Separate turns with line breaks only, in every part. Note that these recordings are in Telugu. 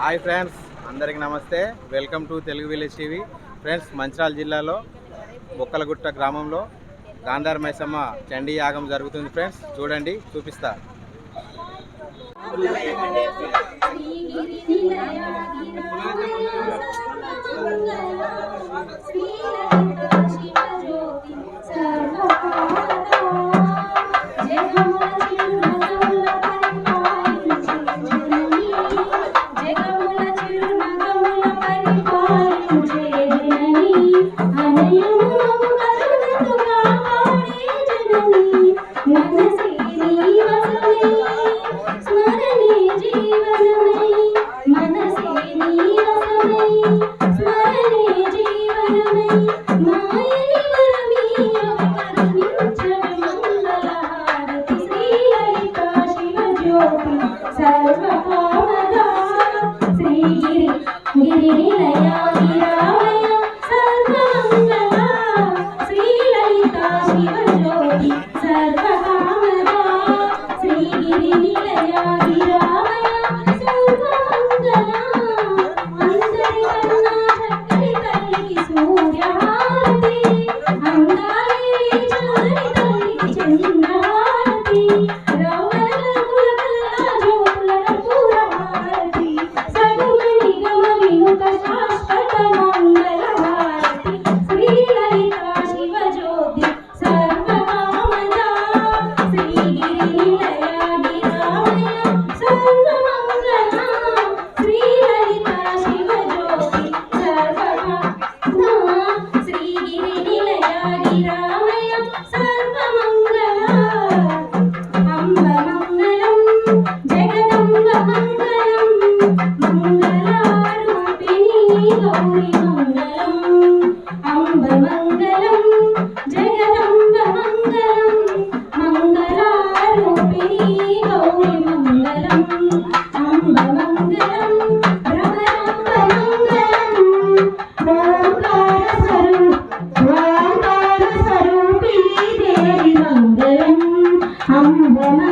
హాయ్ ఫ్రెండ్స్ అందరికీ నమస్తే. Welcome to Telugu village TV. Friends Mancherial జిల్లాలో బొక్కలగుట్ట గ్రామంలో గాంధార మైసమ్మ చండీ యాగం జరుగుతుంది ఫ్రెండ్స్. చూడండి చూపిస్తా.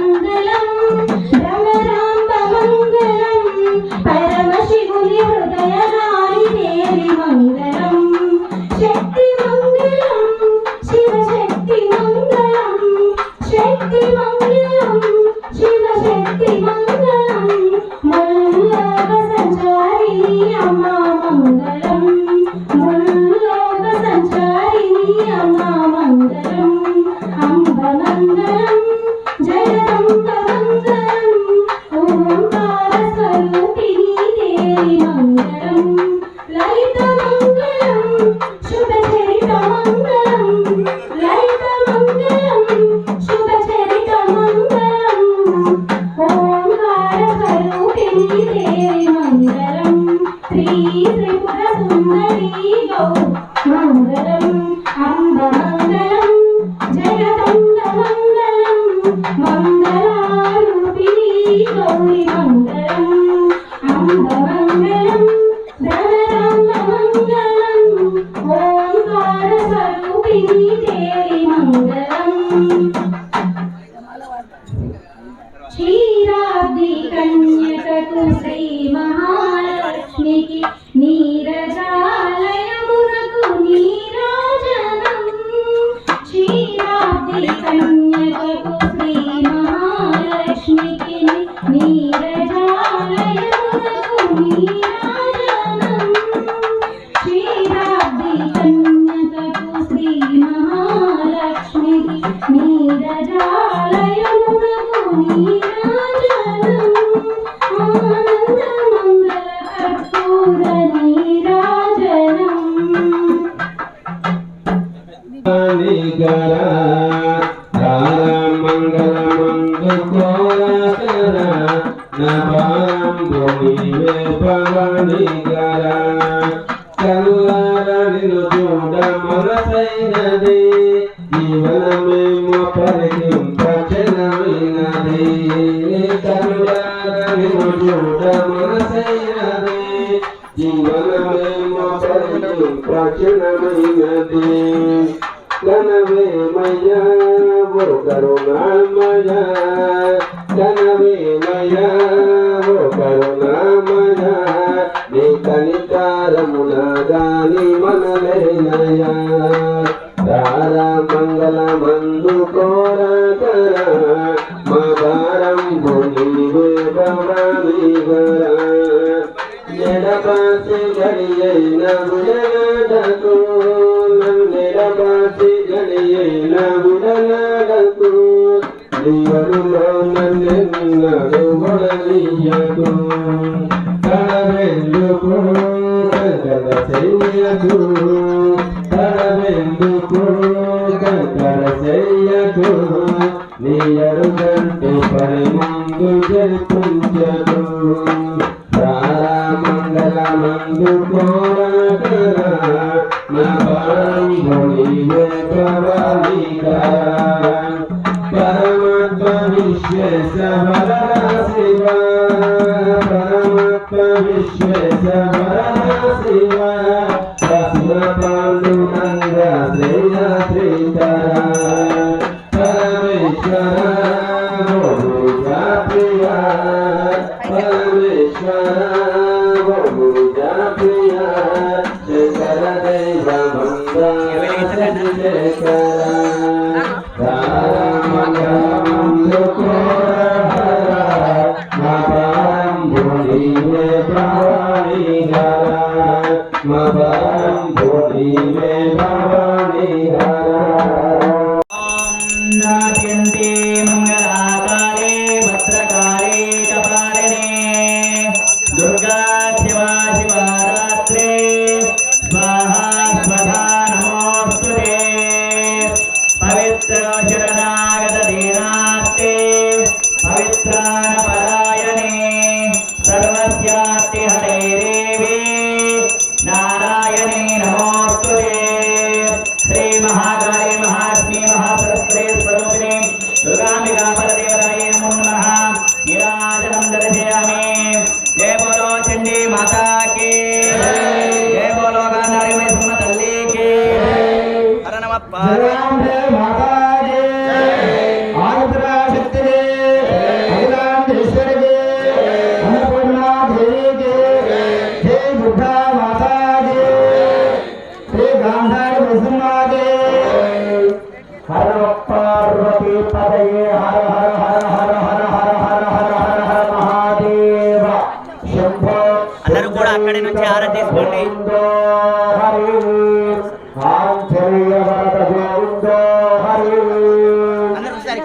Ángela. ললিতা నిన్ను చూడ మనసైనది జీవనమేమో పరికింపచనమైనది తరుడార నిన్ను చూడ మనసైనది జీవనమేమో పరికింపచనమైనది ఘనమేమయ కరుణామయ ఘనమేమయ గాని మనలేనయా రారా మంగళ మందు కోరాకరా మా భారంబు నీవే భవాని గరా ఎడపాసి గడియైన బుడనాడకు ఎడపాసి గడియైన బుడనాడకు జీవనులో నన్నెన్నడు బుడనీయకు చెయ్యకు తడవెందుకు కరచెయ్యకు నీ అరుగంటూ పరిమందు జరిపించదు ప్రాణమంగళ మందు కోరకరా నా పరంగు నీవే ప్రవళిక పరమాత్మ విశ్వేశ శివ
Estrella, विद्यार्ति हरे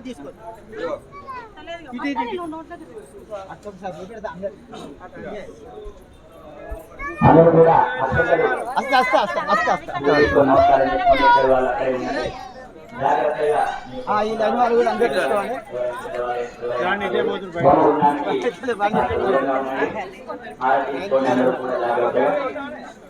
తీసుకో. అస్త అస్త అస్త అస్త ఈ లైన్ కూడా అందరూ
చూసుకోవాలి రాణి ఇదే పోతుంది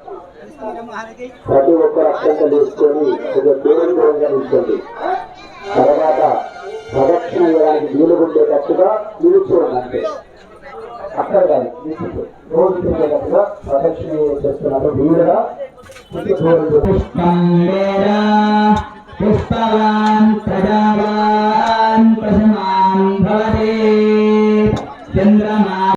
ప్రతి ఒక్కరు అక్షంతం తీసుకొని నిల్చోండి. తర్వాత ప్రదక్షిణ వేయడానికి వీలు ఉండేటట్టుగా నిలుచోండి అంతే. అక్కడ కాదు. రోజు తిరిగేటట్టుగా ప్రదక్షిణ చేస్తున్నప్పుడు వీలుగా పుష్పం పుష్పవాన్ ప్రజావాన్ ప్రసమాన్ భవతి. చంద్రమా